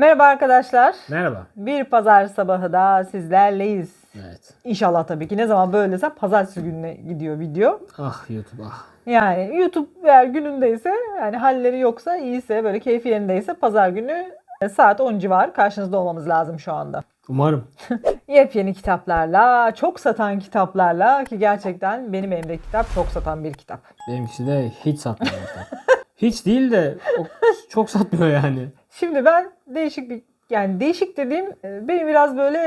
Merhaba arkadaşlar. Merhaba. Bir pazar sabahı da sizlerleyiz. Evet. İnşallah tabii ki ne zaman böylese pazartesi gününe gidiyor video. Ah YouTube ah. Yani YouTube eğer günündeyse yani halleri yoksa iyiyse böyle keyfi yerindeyse pazar günü e, saat 10 civarı karşınızda olmamız lazım şu anda. Umarım. Yepyeni kitaplarla, çok satan kitaplarla ki gerçekten benim elimdeki kitap çok satan bir kitap. Benimkisi de hiç satmıyor. hiç değil de çok satmıyor yani. Şimdi ben değişik bir yani değişik dediğim e, beni biraz böyle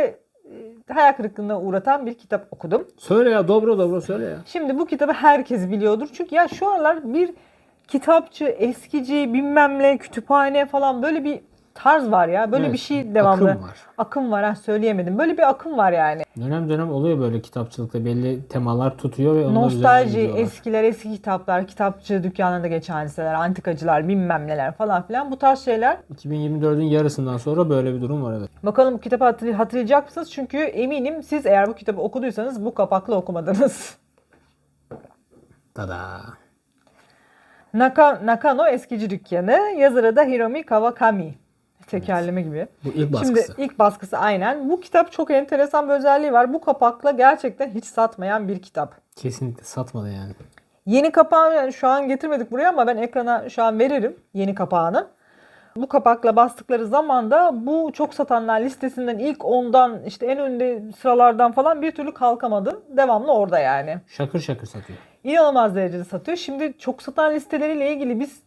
e, hayal kırıklığına uğratan bir kitap okudum. Söyle ya dobro dobro söyle ya. Şimdi bu kitabı herkes biliyordur. Çünkü ya şu aralar bir kitapçı, eskici, bilmem ne, kütüphane falan böyle bir tarz var ya. Böyle Evet, bir şey devamlı. akım var. Akım var ha söyleyemedim. Böyle bir akım var yani. Dönem dönem oluyor böyle kitapçılıkta belli temalar tutuyor ve onlar Nostalji, gidiyorlar. eskiler, eski kitaplar, kitapçı dükkanında geçen hadiseler, antikacılar, bilmem neler falan filan bu tarz şeyler. 2024'ün yarısından sonra böyle bir durum var evet. Bakalım bu kitabı hatırlay- hatırlayacak mısınız? Çünkü eminim siz eğer bu kitabı okuduysanız bu kapakla okumadınız. Tada. Naka, Nakano Eskici Dükkanı, yazarı da Hiromi Kawakami. Tekerleme gibi. Bu ilk baskısı. Şimdi ilk baskısı aynen. Bu kitap çok enteresan bir özelliği var. Bu kapakla gerçekten hiç satmayan bir kitap. Kesinlikle satmadı yani. Yeni kapağı yani şu an getirmedik buraya ama ben ekrana şu an veririm yeni kapağını. Bu kapakla bastıkları zaman da bu çok satanlar listesinden ilk ondan işte en önde sıralardan falan bir türlü kalkamadı. Devamlı orada yani. Şakır şakır satıyor. İnanılmaz derecede satıyor. Şimdi çok satan listeleriyle ilgili biz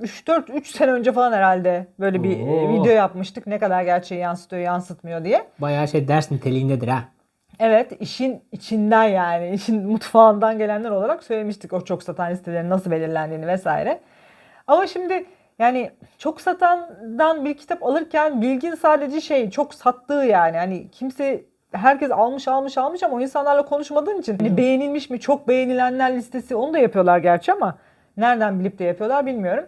3-4 3 sene önce falan herhalde böyle bir e, Oo. video yapmıştık. Ne kadar gerçeği yansıtıyor, yansıtmıyor diye. Bayağı şey ders niteliğindedir ha. Evet, işin içinden yani, işin mutfağından gelenler olarak söylemiştik o çok satan listelerin nasıl belirlendiğini vesaire. Ama şimdi yani çok satandan bir kitap alırken bilgin sadece şey çok sattığı yani. Hani kimse herkes almış almış almış ama o insanlarla konuşmadığın için hani beğenilmiş mi çok beğenilenler listesi onu da yapıyorlar gerçi ama nereden bilip de yapıyorlar bilmiyorum.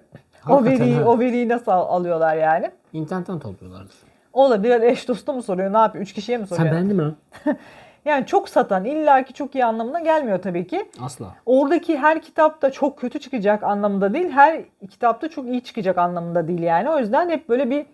O Hakikaten veriyi, ha. o veriyi nasıl al- alıyorlar yani? İnternetten topluyorlardır. Olabilir eş dostu mu soruyor ne yapıyor? Üç kişiye mi Sen soruyor? beğendin mi? Yani çok satan illaki çok iyi anlamına gelmiyor tabii ki. Asla. Oradaki her kitapta çok kötü çıkacak anlamında değil, her kitapta çok iyi çıkacak anlamında değil yani. O yüzden hep böyle bir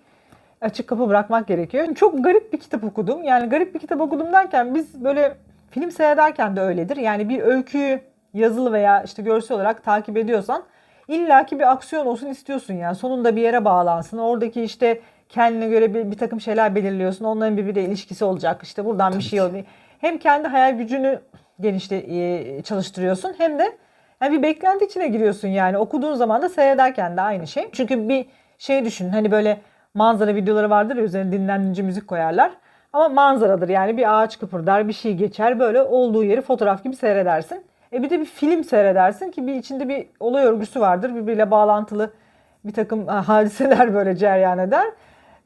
açık kapı bırakmak gerekiyor. Çok garip bir kitap okudum. Yani garip bir kitap okudum derken biz böyle film seyrederken de öyledir. Yani bir öyküyü yazılı veya işte görsel olarak takip ediyorsan illaki bir aksiyon olsun istiyorsun yani. Sonunda bir yere bağlansın. Oradaki işte kendine göre bir, bir takım şeyler belirliyorsun. Onların birbiriyle ilişkisi olacak. İşte buradan bir şey oluyor. Hem kendi hayal gücünü genişte e, çalıştırıyorsun hem de yani bir beklenti içine giriyorsun yani. Okuduğun zaman da seyrederken de aynı şey. Çünkü bir şey düşün hani böyle manzara videoları vardır ya üzerine dinlendirici müzik koyarlar. Ama manzaradır yani bir ağaç kıpırdar bir şey geçer böyle olduğu yeri fotoğraf gibi seyredersin. E bir de bir film seyredersin ki bir içinde bir olay örgüsü vardır birbiriyle bağlantılı bir takım ha, hadiseler böyle cereyan eder.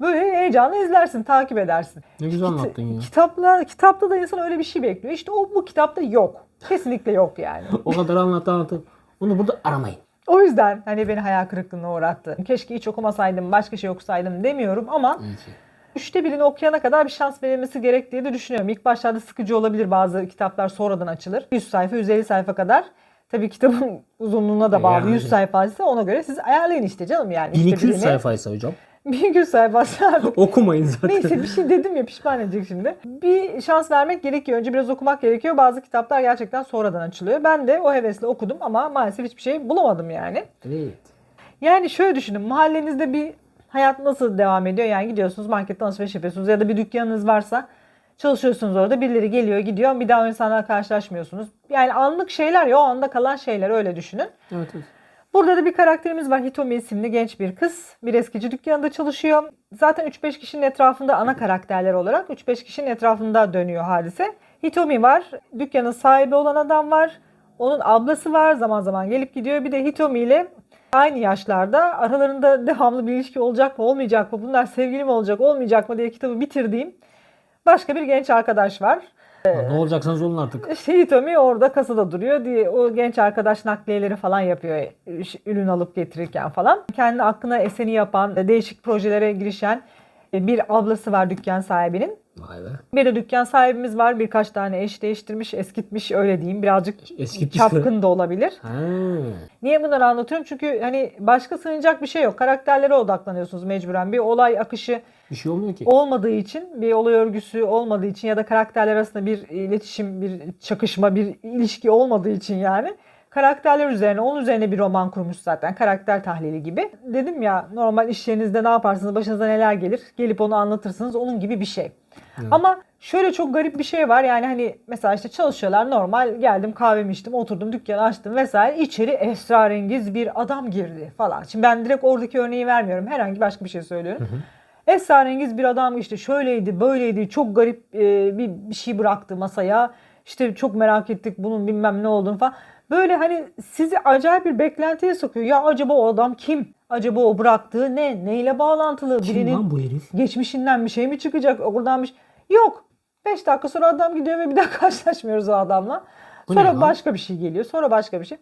Böyle heyecanla izlersin, takip edersin. Ne güzel anlattın ya. Kitaplar, kitapta da insan öyle bir şey bekliyor. İşte o bu kitapta yok. Kesinlikle yok yani. O kadar anlattı anlattı. Onu burada aramayın. O yüzden hani beni hayal kırıklığına uğrattı. Keşke hiç okumasaydım, başka şey okusaydım demiyorum ama İyi ki. Üçte birini okuyana kadar bir şans verilmesi gerektiği de düşünüyorum. İlk başlarda sıkıcı olabilir bazı kitaplar sonradan açılır. 100 sayfa, 150 sayfa kadar. Tabii kitabın uzunluğuna da bağlı. Yani. 100 sayfaysa ona göre siz ayarlayın işte canım yani. Üçte 1200 birini. sayfaysa hocam. 1200 sayfası artık Okumayın zaten. Neyse bir şey dedim ya pişman edecek şimdi. Bir şans vermek gerekiyor. Önce biraz okumak gerekiyor. Bazı kitaplar gerçekten sonradan açılıyor. Ben de o hevesle okudum ama maalesef hiçbir şey bulamadım yani. Evet. Yani şöyle düşünün. Mahallenizde bir hayat nasıl devam ediyor? Yani gidiyorsunuz marketten alışveriş yapıyorsunuz ya da bir dükkanınız varsa çalışıyorsunuz orada. Birileri geliyor gidiyor. Bir daha o insanlarla karşılaşmıyorsunuz. Yani anlık şeyler ya o anda kalan şeyler öyle düşünün. Evet, evet. Burada da bir karakterimiz var. Hitomi isimli genç bir kız. Bir eskici dükkanında çalışıyor. Zaten 3-5 kişinin etrafında ana karakterler olarak 3-5 kişinin etrafında dönüyor hadise. Hitomi var. Dükkanın sahibi olan adam var. Onun ablası var. Zaman zaman gelip gidiyor. Bir de Hitomi ile aynı yaşlarda aralarında devamlı bir ilişki olacak mı olmayacak mı? Bunlar sevgili mi olacak olmayacak mı diye kitabı bitirdiğim başka bir genç arkadaş var. Ne olacaksanız olun artık. İşte Hitomi orada kasada duruyor diye o genç arkadaş nakliyeleri falan yapıyor ürün alıp getirirken falan. Kendi aklına eseni yapan, değişik projelere girişen bir ablası var dükkan sahibinin. Vay be. Bir de dükkan sahibimiz var. Birkaç tane eş değiştirmiş, eskitmiş öyle diyeyim. Birazcık Eskitmiş çapkın da olabilir. Ha. Niye bunları anlatıyorum? Çünkü hani başka sığınacak bir şey yok. Karakterlere odaklanıyorsunuz mecburen. Bir olay akışı Bir şey olmuyor ki. olmadığı için, bir olay örgüsü olmadığı için ya da karakterler arasında bir iletişim, bir çakışma, bir ilişki olmadığı için yani karakterler üzerine, onun üzerine bir roman kurmuş zaten. Karakter tahlili gibi. Dedim ya normal iş yerinizde ne yaparsınız, başınıza neler gelir? Gelip onu anlatırsınız. Onun gibi bir şey. Evet. Ama şöyle çok garip bir şey var. Yani hani mesela işte çalışıyorlar normal geldim kahvemi içtim oturdum dükkanı açtım vesaire. İçeri esrarengiz bir adam girdi falan. Şimdi ben direkt oradaki örneği vermiyorum. Herhangi başka bir şey söylüyorum. Esrarengiz bir adam işte şöyleydi böyleydi çok garip e, bir, bir şey bıraktı masaya. İşte çok merak ettik bunun bilmem ne olduğunu falan. Böyle hani sizi acayip bir beklentiye sokuyor. Ya acaba o adam kim? Acaba o bıraktığı ne? Neyle bağlantılı? Kim Birinin lan bu herif? geçmişinden bir şey mi çıkacak? Oradan bir şey... Yok. 5 dakika sonra adam gidiyor ve bir daha karşılaşmıyoruz o adamla. Bu ne Sonra lan? başka bir şey geliyor. Sonra başka bir şey.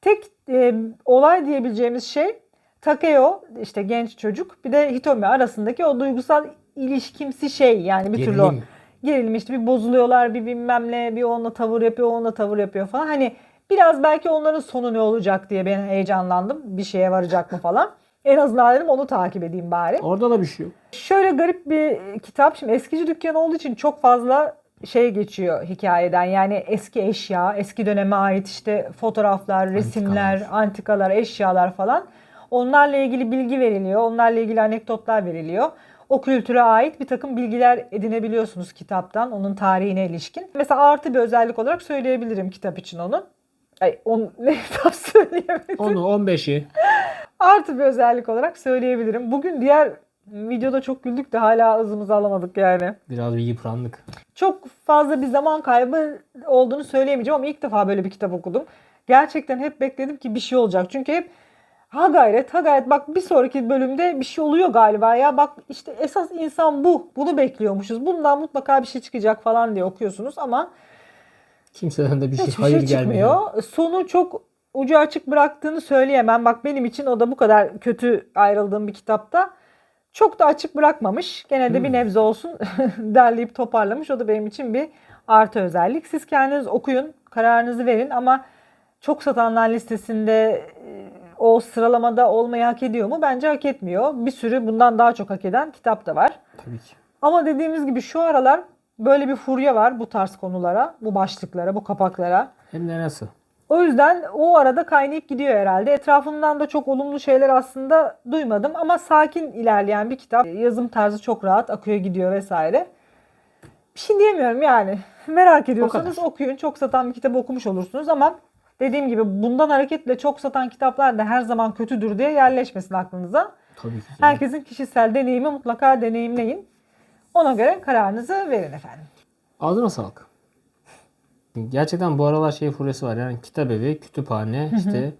Tek e, olay diyebileceğimiz şey Takeo işte genç çocuk bir de Hitomi arasındaki o duygusal ilişkimsi şey yani bir türlü o Gerilim. gerilim işte bir bozuluyorlar bir bilmem ne bir onunla tavır yapıyor onunla tavır yapıyor falan. Hani biraz belki onların sonu ne olacak diye ben heyecanlandım. Bir şeye varacak mı falan. En azından dedim onu takip edeyim bari. Orada da bir şey yok. Şöyle garip bir kitap. Şimdi eskici dükkanı olduğu için çok fazla şey geçiyor hikayeden. Yani eski eşya, eski döneme ait işte fotoğraflar, resimler, antikalar, eşyalar falan. Onlarla ilgili bilgi veriliyor. Onlarla ilgili anekdotlar veriliyor. O kültüre ait bir takım bilgiler edinebiliyorsunuz kitaptan. Onun tarihine ilişkin. Mesela artı bir özellik olarak söyleyebilirim kitap için onu. Ay, onu ne kitap söyleyemedim. Onu 15'i. Artı bir özellik olarak söyleyebilirim. Bugün diğer videoda çok güldük de hala hızımızı alamadık yani. Biraz bir yıprandık. Çok fazla bir zaman kaybı olduğunu söyleyemeyeceğim ama ilk defa böyle bir kitap okudum. Gerçekten hep bekledim ki bir şey olacak. Çünkü hep ha gayret ha gayret bak bir sonraki bölümde bir şey oluyor galiba ya bak işte esas insan bu. Bunu bekliyormuşuz. Bundan mutlaka bir şey çıkacak falan diye okuyorsunuz ama Kimseden de bir şey Hiçbir hayır şey gelmiyor. Sonu çok ucu açık bıraktığını söyleyemem. Bak benim için o da bu kadar kötü ayrıldığım bir kitapta. Çok da açık bırakmamış. Gene de bir Hmm. nebze olsun derleyip toparlamış. O da benim için bir artı özellik. Siz kendiniz okuyun, kararınızı verin ama çok satanlar listesinde e, o sıralamada olmayı hak ediyor mu? Bence hak etmiyor. Bir sürü bundan daha çok hak eden kitap da var. Tabii ki. Ama dediğimiz gibi şu aralar böyle bir furya var bu tarz konulara, bu başlıklara, bu kapaklara. Hem de nasıl? O yüzden o arada kaynayıp gidiyor herhalde. Etrafımdan da çok olumlu şeyler aslında duymadım ama sakin ilerleyen bir kitap. Yazım tarzı çok rahat akıyor gidiyor vesaire. Bir şey diyemiyorum yani. Merak ediyorsanız okuyun. Çok satan bir kitabı okumuş olursunuz ama dediğim gibi bundan hareketle çok satan kitaplar da her zaman kötüdür diye yerleşmesin aklınıza. Tabii ki. Herkesin kişisel deneyimi mutlaka deneyimleyin. Ona göre kararınızı verin efendim. Ağzına sağlık. Gerçekten bu aralar şey furyası var. Yani kitap evi, kütüphane, işte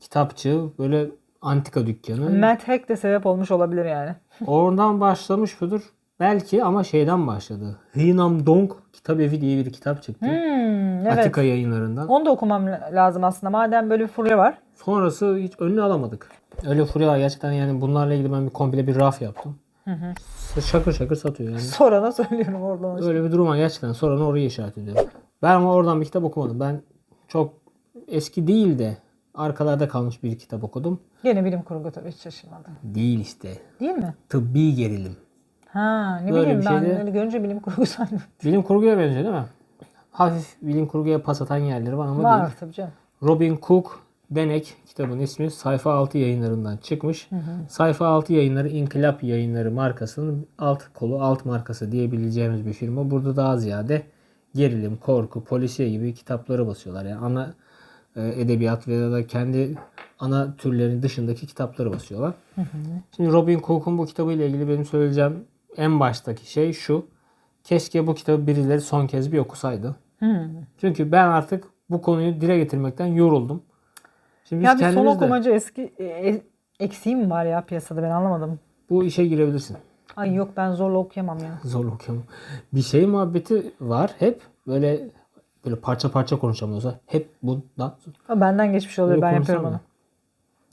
kitapçı, böyle antika dükkanı. Matt Hack de sebep olmuş olabilir yani. Oradan başlamış mıdır? Belki ama şeyden başladı. Hınam Dong Kitap Evi diye bir kitap çıktı. Hmm, evet. Atika yayınlarından. Onu da okumam lazım aslında. Madem böyle bir furya var. Sonrası hiç önünü alamadık. Öyle furya var. Gerçekten yani bunlarla ilgili ben bir komple bir raf yaptım. Şakır şakır satıyor yani. Sorana söylüyorum oradan. Öyle bir durum var gerçekten. Sonra orayı işaret ediyorum. Ben ama oradan bir kitap okumadım. Ben çok eski değil de arkalarda kalmış bir kitap okudum. Gene bilim kurgu tabii hiç şaşırmadım. Değil işte. Değil mi? Tıbbi gerilim. Ha ne Böyle bileyim ben şeydi. öyle görünce bilim kurgu sandım. Bilim kurguya benziyor değil mi? Hafif bilim kurguya pas atan yerleri var ama Var değil. tabii canım. Robin Cook Denek kitabın ismi sayfa 6 yayınlarından çıkmış. Sayfa 6 yayınları İnkılap yayınları markasının alt kolu alt markası diyebileceğimiz bir firma. Burada daha ziyade gerilim, korku, polisiye gibi kitapları basıyorlar. Yani ana e, edebiyat veya da kendi ana türlerin dışındaki kitapları basıyorlar. Şimdi Robin Cook'un bu kitabıyla ilgili benim söyleyeceğim en baştaki şey şu. Keşke bu kitabı birileri son kez bir okusaydı. Hmm. Çünkü ben artık bu konuyu dile getirmekten yoruldum. Şimdi biz Ya bir son kendimiz de okumacı eski e, e, eksiği mi var ya piyasada ben anlamadım. bu işe girebilirsin. Ay yok ben zorla okuyamam ya. Zor okuyamam. Bir şey muhabbeti var hep böyle böyle parça parça konuşamıyorsa hep bundan Ha, benden geçmiş oluyor ben yapıyorum mı? onu.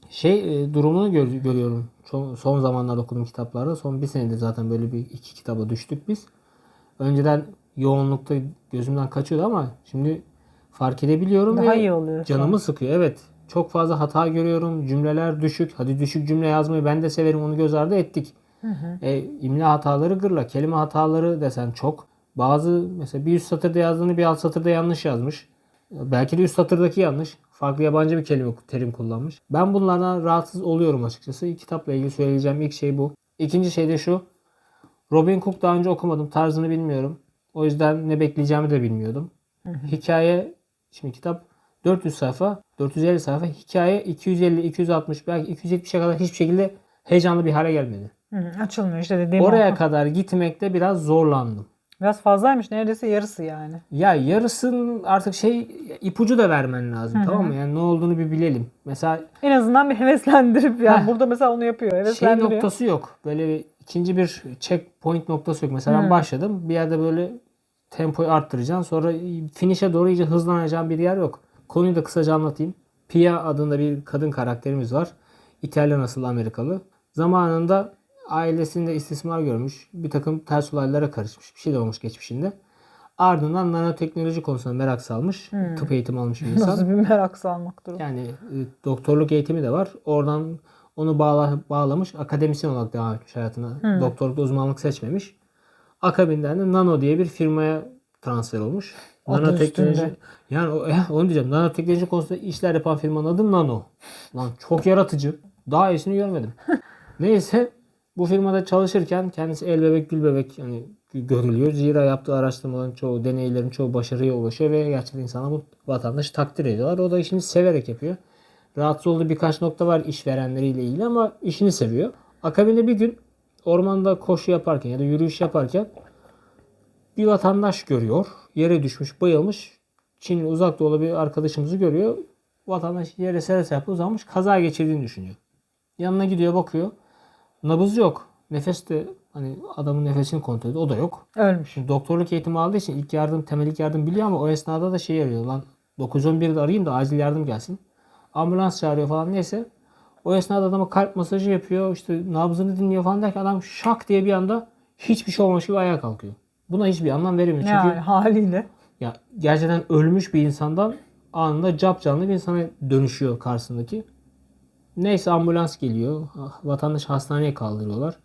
şey e, durumunu gör- görüyorum. Son, son zamanlarda okuduğum kitaplarda son bir senedir zaten böyle bir iki kitaba düştük biz. önceden yoğunlukta gözümden kaçıyordu ama şimdi fark edebiliyorum Daha ve iyi oluyor. şu an. canımı sıkıyor. Evet. Çok fazla hata görüyorum. Cümleler düşük. Hadi düşük cümle yazmayı ben de severim. Onu göz ardı ettik. E, imla hataları gırla. Kelime hataları desen çok. Bazı mesela bir üst satırda yazdığını bir alt satırda yanlış yazmış. Belki de üst satırdaki yanlış. Farklı yabancı bir kelime terim kullanmış. Ben bunlardan rahatsız oluyorum açıkçası. Kitapla ilgili söyleyeceğim ilk şey bu. İkinci şey de şu. Robin Cook daha önce okumadım. Tarzını bilmiyorum. O yüzden ne bekleyeceğimi de bilmiyordum. Hikaye şimdi kitap 400 sayfa, 450 sayfa. Hikaye 250, 260 belki 270'e kadar hiçbir şekilde heyecanlı bir hale gelmedi. Hı açılmıyor işte dediğim Oraya o. kadar gitmekte biraz zorlandım. Biraz fazlaymış. Neredeyse yarısı yani. Ya yarısın artık şey ipucu da vermen lazım tamam mı? Yani ne olduğunu bir bilelim. Mesela En azından bir heveslendirip yani Heh. burada mesela onu yapıyor. şey Heveslendiriyor. noktası yok. Böyle bir, ikinci bir checkpoint noktası yok. Mesela ben Hı. başladım. Bir yerde böyle tempoyu arttıracaksın. Sonra finish'e doğru iyice hızlanacağın bir yer yok. Konuyu da kısaca anlatayım. Pia adında bir kadın karakterimiz var. İtalyan asıllı Amerikalı. Zamanında ailesinde istismar görmüş. Bir takım ters olaylara karışmış. Bir şey de olmuş geçmişinde. Ardından nanoteknoloji konusunda merak salmış. Tıp eğitimi almış bir insan. Nasıl bir merak salmak durum. Yani e, doktorluk eğitimi de var. Oradan onu bağla, bağlamış. Akademisyen olarak devam etmiş hayatına. Doktorlukta uzmanlık seçmemiş. Akabinden de Nano diye bir firmaya transfer olmuş. Adı üstünde. Yani eh, onu diyeceğim. Nanoteknoloji konusunda işler yapan firmanın adı Nano. Lan çok yaratıcı. Daha iyisini görmedim. Neyse bu firmada çalışırken kendisi el bebek gül bebek yani görülüyor. Zira yaptığı araştırmaların çoğu, deneylerin çoğu başarıya ulaşıyor ve gerçekten insana bu vatandaş takdir ediyorlar. O da işini severek yapıyor. Rahatsız olduğu birkaç nokta var işverenleriyle ilgili ama işini seviyor. Akabinde bir gün ormanda koşu yaparken ya da yürüyüş yaparken bir vatandaş görüyor. Yere düşmüş, bayılmış. Çinli uzak doğulu bir arkadaşımızı görüyor. Vatandaş yere sere serpe uzanmış. Kaza geçirdiğini düşünüyor. Yanına gidiyor bakıyor. Nabız yok. Nefes de hani adamın nefesini kontrol ediyor. O da yok. Ölmüş. Şimdi doktorluk eğitimi aldığı için ilk yardım, temel ilk yardım biliyor ama o esnada da şey arıyor. Lan 911'i de arayayım da acil yardım gelsin. Ambulans çağırıyor falan neyse. O esnada adama kalp masajı yapıyor. işte nabzını dinliyor falan derken adam şak diye bir anda hiçbir şey olmamış gibi ayağa kalkıyor. Buna hiçbir anlam veremiyor. Çünkü Yani haliyle. Ya gerçekten ölmüş bir insandan anında cap canlı bir insana dönüşüyor karşısındaki. Neyse ambulans geliyor. Vatandaş hastaneye kaldırıyorlar.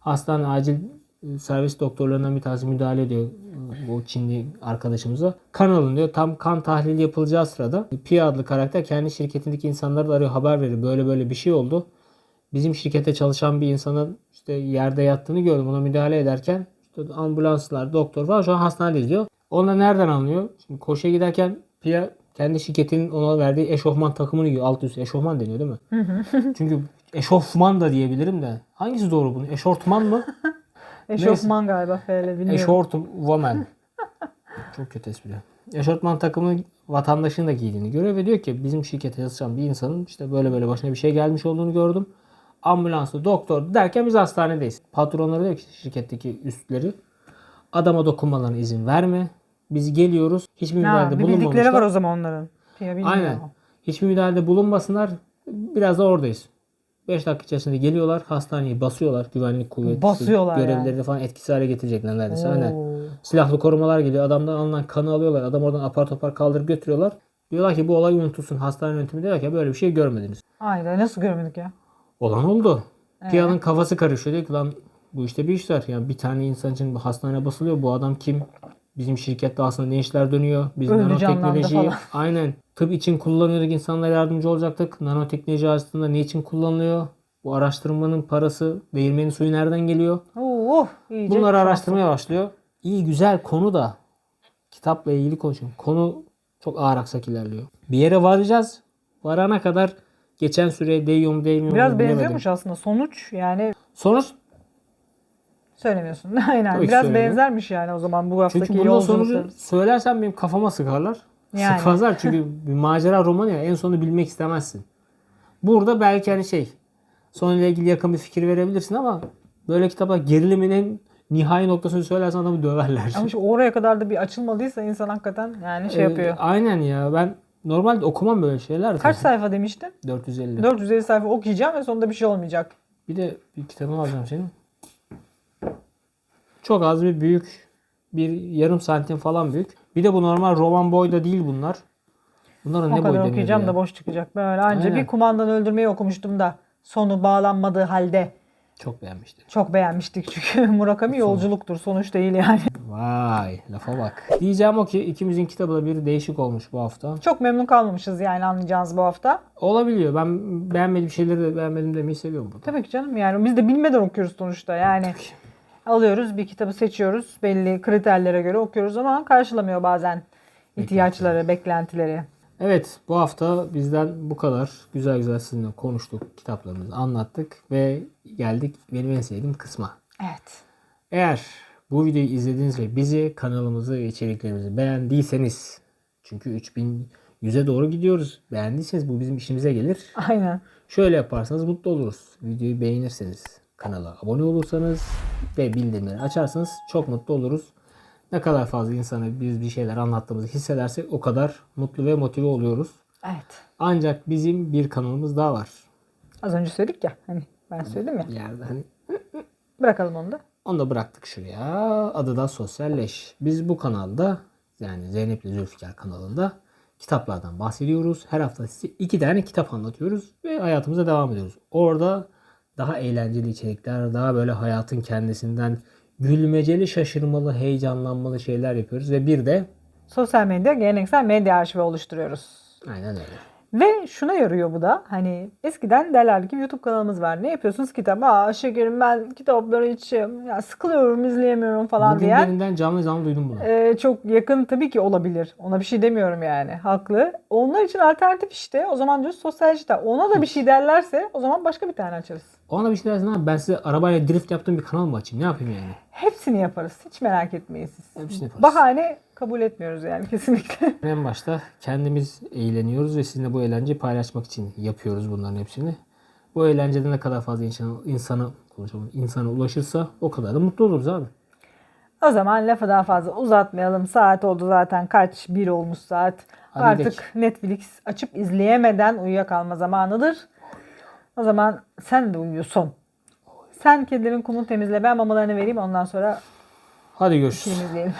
Hastane acil e, servis doktorlarından bir tanesi müdahale ediyor e, bu Çinli arkadaşımıza. Kan alınıyor. Tam kan tahlili yapılacağı sırada Pia adlı karakter kendi şirketindeki insanları da arıyor haber veriyor. Böyle böyle bir şey oldu. Bizim şirkette çalışan bir insanın işte yerde yattığını gördüm. Ona müdahale ederken işte ambulanslar, doktor falan şu an hastanedeyiz diyor. Onu da nereden anlıyor? Şimdi koşuya giderken Pia kendi şirketinin ona verdiği eşofman takımını giyiyor. Alt üst eşofman deniyor değil mi? Çünkü eşofman da diyebilirim de. Hangisi doğru bunun? Eşortman mı? Eşofman galiba FL bilmiyorum. Eşort woman. Çok kötü espri. Eşortman takımı vatandaşın da giydiğini görüyor ve diyor ki bizim şirkete çalışan bir insanın işte böyle böyle başına bir şey gelmiş olduğunu gördüm. Ambulanslı doktor derken biz hastanedeyiz. Patronları diyor ki şirketteki üstleri adama dokunmalarına izin verme. Biz geliyoruz. Hiçbir Ha, müdahalede bir bildikleri bulunmamışlar. var o zaman onların. Ya. Aynen. Hiçbir müdahalede bulunmasınlar. Biraz da oradayız. 5 dakika içerisinde geliyorlar. Hastaneyi basıyorlar. Güvenlik kuvveti Basıyorlar görevlileri yani. falan etkisiz hale getirecekler neredeyse. Aynen. Oo. Silahlı korumalar geliyor. Adamdan alınan kanı alıyorlar. Adam oradan apar topar kaldırıp götürüyorlar. Diyorlar ki bu olay unutulsun. Hastane yönetimi diyor ki böyle bir şey görmediniz. Aynen nasıl görmedik ya? Olan oldu. Piyanın kafası karışıyor. Diyor ki lan bu işte bir iş var. Yani bir tane insan için bu hastane basılıyor. Bu adam kim? Bizim şirkette aslında ne işler dönüyor? Biz Ölü nanoteknolojiyi aynen tıp için kullanıyorduk. insanlara yardımcı olacaktık. Nanoteknoloji aslında ne için kullanılıyor? Bu araştırmanın parası, değirmenin suyu nereden geliyor? Oh, iyice Bunları araştırmaya başlıyor. İyi güzel konu da kitapla ilgili konuşuyorum. Konu çok ağır aksak ilerliyor. Bir yere varacağız. Varana kadar geçen süre değiyor mu değmiyor mu Biraz bilemedim. benziyormuş aslında. Sonuç yani Sonuç söylemiyorsun. Aynen. Tabii ki Biraz söylemiyorum. benzermiş yani o zaman bu haftaki çünkü bunun sonucu yolculuklarımız. söylersem benim kafama sıkarlar. Yani. Sıkmazlar çünkü bir macera romanı ya en sonunu bilmek istemezsin. Burada belki hani şey sonuyla ilgili yakın bir fikir verebilirsin ama böyle kitaplar gerilimin en nihai noktasını söylersen adamı döverler. Ama işte oraya kadar da bir açılmadıysa insan hakikaten yani şey Ee, yapıyor. Aynen ya ben normalde okumam böyle şeyler. Kaç sayfa demiştin? 450. 450 sayfa okuyacağım ve sonunda bir şey olmayacak. Bir de bir kitabını alacağım senin. Çok az bir büyük bir yarım santim falan büyük. Bir de bu normal roman boyda değil bunlar. Bunların O ne boy kadar deniyor okuyacağım ya? da boş çıkacak. Böyle anca Aynen. bir kumandan öldürmeyi okumuştum da sonu bağlanmadığı halde Çok beğenmiştim. çok beğenmiştik çünkü Murakami yolculuktur sonuç değil yani. Vay lafa bak. Diyeceğim o ki ikimizin kitabı da bir değişik olmuş bu hafta. Çok memnun kalmamışız yani anlayacağınız bu hafta. Olabiliyor. Ben beğenmediğim şeyleri de beğenmedim demeyi seviyorum burada. Tabii ki canım yani biz de bilmeden okuyoruz sonuçta yani. Alıyoruz bir kitabı seçiyoruz belli kriterlere göre okuyoruz ama karşılamıyor bazen ihtiyaçları, beklentileri. Evet bu hafta bizden bu kadar. Güzel güzel sizinle konuştuk. Kitaplarımızı anlattık ve geldik benim en sevdiğim kısma. Evet. Eğer bu videoyu izlediniz ve bizi kanalımızı ve içeriklerimizi beğendiyseniz çünkü 3100'e doğru gidiyoruz. Beğendiyseniz bu bizim işimize gelir. Aynen. Şöyle yaparsanız mutlu oluruz. Videoyu beğenirseniz, kanala abone olursanız ve bildirimleri açarsanız çok mutlu oluruz. Ne kadar fazla insana biz bir şeyler anlattığımızı hissedersek o kadar mutlu ve motive oluyoruz. Evet. Ancak bizim bir kanalımız daha var. Az önce söyledik ya hani ben söyledim ya. Yerde hani Bırakalım onu da. onu da bıraktık şuraya. Adı da Sosyalleş. Biz bu kanalda yani Zeynep ile Zülfikar kanalında kitaplardan bahsediyoruz. Her hafta size iki tane kitap anlatıyoruz ve hayatımıza devam ediyoruz. Orada daha eğlenceli içerikler, daha böyle hayatın kendisinden gülmeceli, şaşırmalı, heyecanlanmalı şeyler yapıyoruz ve bir de Sosyal medya, geleneksel medya arşivi oluşturuyoruz. aynen öyle. Ve şuna yarıyor bu da. Hani eskiden derlerdi ki YouTube kanalımız var. Ne yapıyorsunuz kitap? Aa şekerim ben kitapları hiç ya sıkılıyorum izleyemiyorum falan Bugün diyen. birinden canlı canlı duydum bunu. Ee, çok yakın tabii ki olabilir. Ona bir şey demiyorum yani. Haklı. Onlar için alternatif işte. O zaman diyoruz sosyal işte. Ona da bir şey derlerse o zaman başka bir tane açarız. Ona bir şey dersin abi ben size arabayla drift yaptığım bir kanal mı açayım? Ne yapayım yani? Hepsini yaparız. Hiç merak etmeyin siz. Hepsini yaparız. Bahane kabul etmiyoruz yani kesinlikle. En başta kendimiz eğleniyoruz ve sizinle bu eğlenceyi paylaşmak için yapıyoruz bunların hepsini. Bu eğlencede ne kadar fazla insana, insana, insana ulaşırsa o kadar da mutlu oluruz abi. o zaman lafı daha fazla uzatmayalım. Saat oldu zaten kaç? Bir olmuş saat. Hadi Artık gidelim. Netflix açıp izleyemeden uyuyakalma zamanıdır. O zaman sen de uyuyorsun. Sen kedilerin kumunu temizle. Ben mamalarını vereyim ondan sonra Hadi görüşürüz. film izleyelim.